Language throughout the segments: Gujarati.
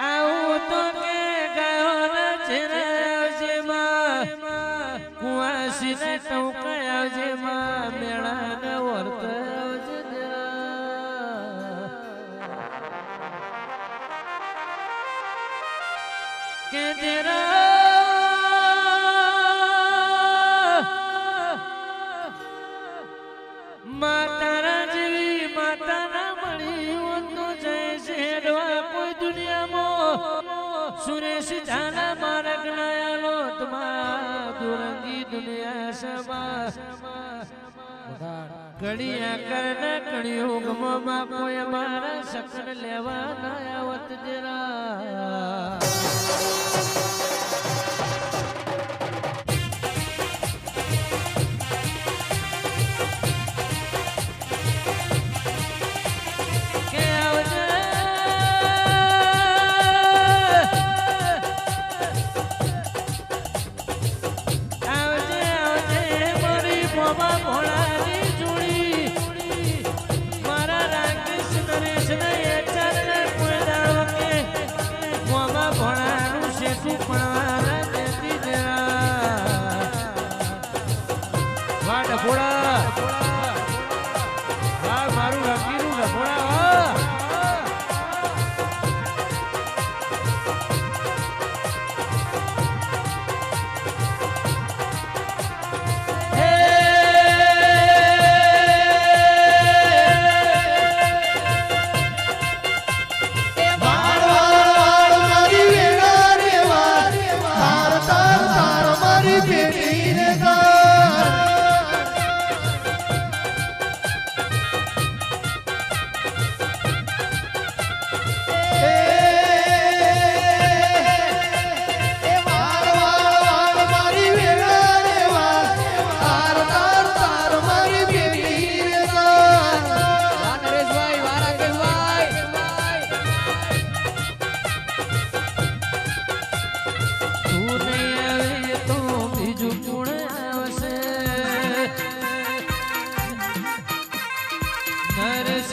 આવું તો કે ગયો રચરાવજે માં કુવાસી ને તું કયાવજે માં મેળા સુરેશ જાના મારક નયાલો તમા દુરંગી દુનિયા સમા ઘડિયા કરને કણિયુગમાં કોઈ મારા સકન લેવા નયાવત જરા.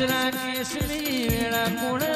વેળા કેસરી વેળા ગુણ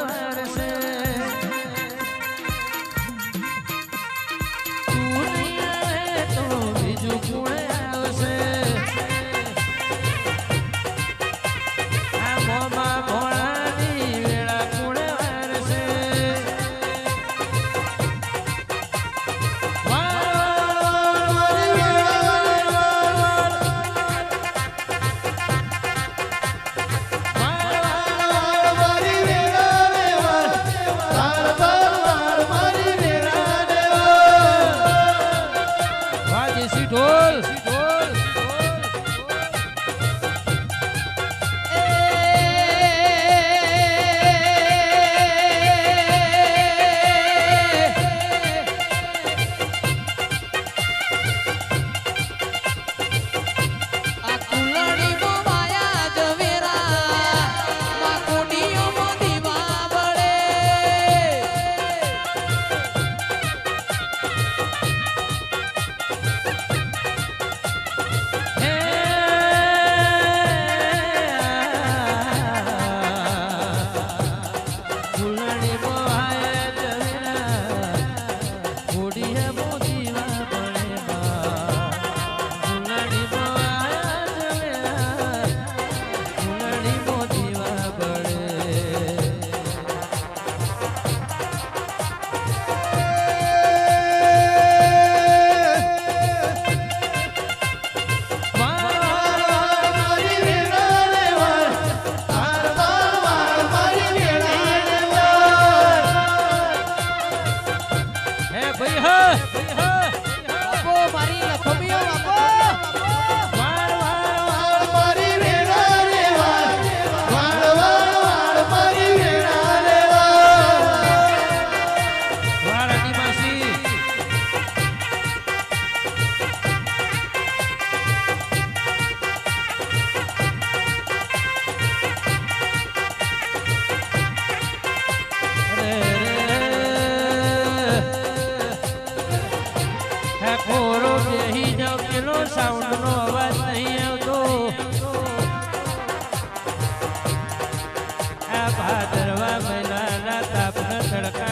ભાદરવા મહિનાના તાપના તડકા